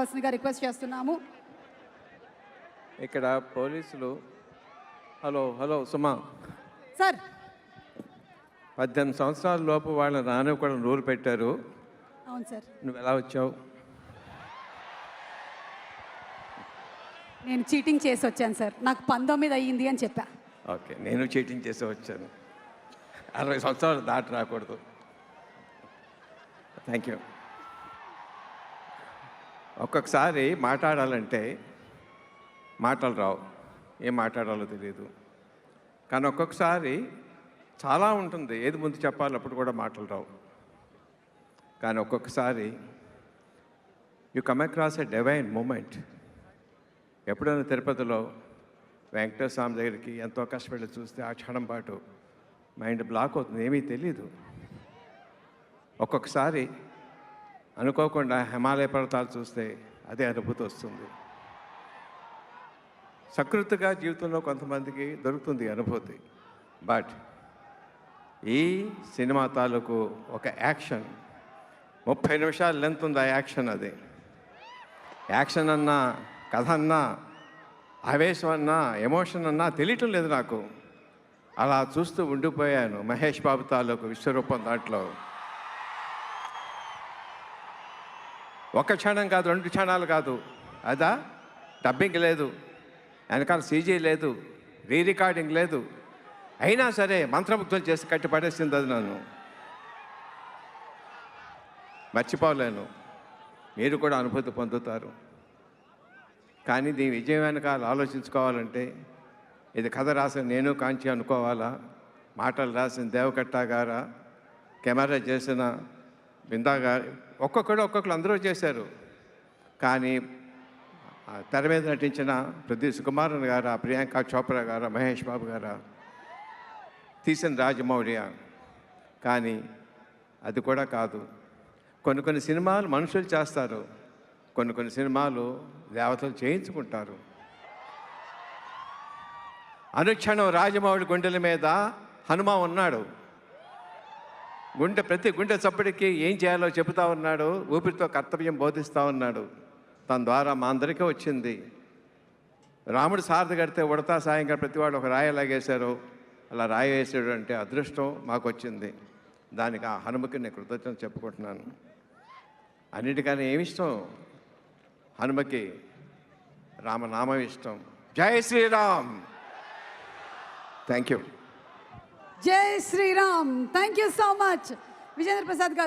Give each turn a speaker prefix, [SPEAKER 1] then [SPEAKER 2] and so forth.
[SPEAKER 1] పర్సన్గా రిక్వెస్ట్ చేస్తున్నాము.
[SPEAKER 2] ఇక్కడ పోలీసులు హలో హలో సుమా.
[SPEAKER 1] సార్.
[SPEAKER 2] పద్దెనిమిది సంవత్సరాల లోపు వాళ్ళని రానివ్వకుండా రూల్ పెట్టారు.
[SPEAKER 1] అవును సార్.
[SPEAKER 2] నువ్వు ఎలా వచ్చావు?
[SPEAKER 1] నేను చీటింగ్ చేసి వచ్చాను సార్. నాకు పంతొమ్మిది అయ్యింది అని చెప్పా.
[SPEAKER 2] ఓకే నేను చీటింగ్ చేసి వచ్చాను. అరవై సంవత్సరాలు దాటి రాకూడదు. Thank you. ఒక్కొక్కసారి మాట్లాడాలంటే మాటలు రావు. ఏం మాట్లాడాలో తెలియదు కానీ ఒక్కొక్కసారి చాలా ఉంటుంది. ఏది ముందు చెప్పాలప్పుడు కూడా మాటలు రావు. కానీ ఒక్కొక్కసారి you come across a divine moment ఎప్పుడైనా తిరుపతిలో వెంకటేశ్వర స్వామి దగ్గరికి ఎంతో కష్టపడి చూస్తే ఆ క్షణం పాటు మైండ్ బ్లాక్ అవుతుంది. ఏమీ తెలియదు ఒక్కొక్కసారి అనుకోకుండా హిమాలయ పర్వతాలు చూస్తే అదే అనుభూతి వస్తుంది. సకృతిగా జీవితంలో కొంతమందికి దొరుకుతుంది అనుభూతి. బట్ ఈ సినిమా తాలూకు ఒక యాక్షన్ ముప్పై నిమిషాలు లెంత్ ఉంది ఆ యాక్షన్ అది. యాక్షన్ అన్నా కథ అన్నా ఆవేశం అన్నా ఎమోషన్ అన్నా తెలియటం లేదు నాకు. అలా చూస్తూ ఉండిపోయాను మహేష్ బాబు తాలూకు విశ్వరూపం దాంట్లో. ఒక క్షణం కాదు రెండు క్షణాలు కాదు. అదా? డబ్బింగ్ లేదు. వెనకాల సీజీ లేదు. రీ రికార్డింగ్ లేదు. అయినా సరే మంత్రముగ్ధం చేసి కట్టి పడేసింది అది నన్ను. మర్చిపోలేను. మీరు కూడా అనుభూతి పొందుతారు. కానీ దీని విజయం వెనకాల ఆలోచించుకోవాలంటే ఇది కథ రాసిన నేను కాంచి అనుకోవాలా? మాటలు రాసిన దేవకట్ట గారా కెమెరా చేసిన బిందా గారు ఒక్కొక్కడు ఒక్కొక్కరు అందరూ చేశారు. కానీ ఆ తెర మీద నటించిన ప్రదీప్ సుకుమారన్ గారా ప్రియాంక చోప్రా గారా మహేష్ బాబు గారా తీసిన రాజమౌళియ కానీ అది కూడా కాదు. కొన్ని కొన్ని సినిమాలు మనుషులు చేస్తారు. కొన్ని కొన్ని సినిమాలు దేవతలు చేయించుకుంటారు. అనుక్షణం రాజమౌళి గుండెల మీద హనుమ ఉన్నాడు. గుండె ప్రతి గుండె చప్పటికి ఏం చేయాలో చెబుతా ఉన్నాడు ఊపిరితో కర్తవ్యం బోధిస్తూ ఉన్నాడు. తన ద్వారా మా అందరికీ వచ్చింది. రాముడు సారథి కడితే ఉడతా సాయంగా ప్రతి వాడు ఒక రాయి లాగేశారు అలా రాయి వేసాడు అంటే అదృష్టం మాకు వచ్చింది. దానికి ఆ హనుమకి నేను కృతజ్ఞత చెప్పుకుంటున్నాను. అన్నిటికన్నా ఏమి ఇష్టం? హనుమకి రామనామం ఇష్టం. జై శ్రీరామ్! థ్యాంక్ యూ
[SPEAKER 1] జై Shriram. Thank you so much Vijendra Prasad garu.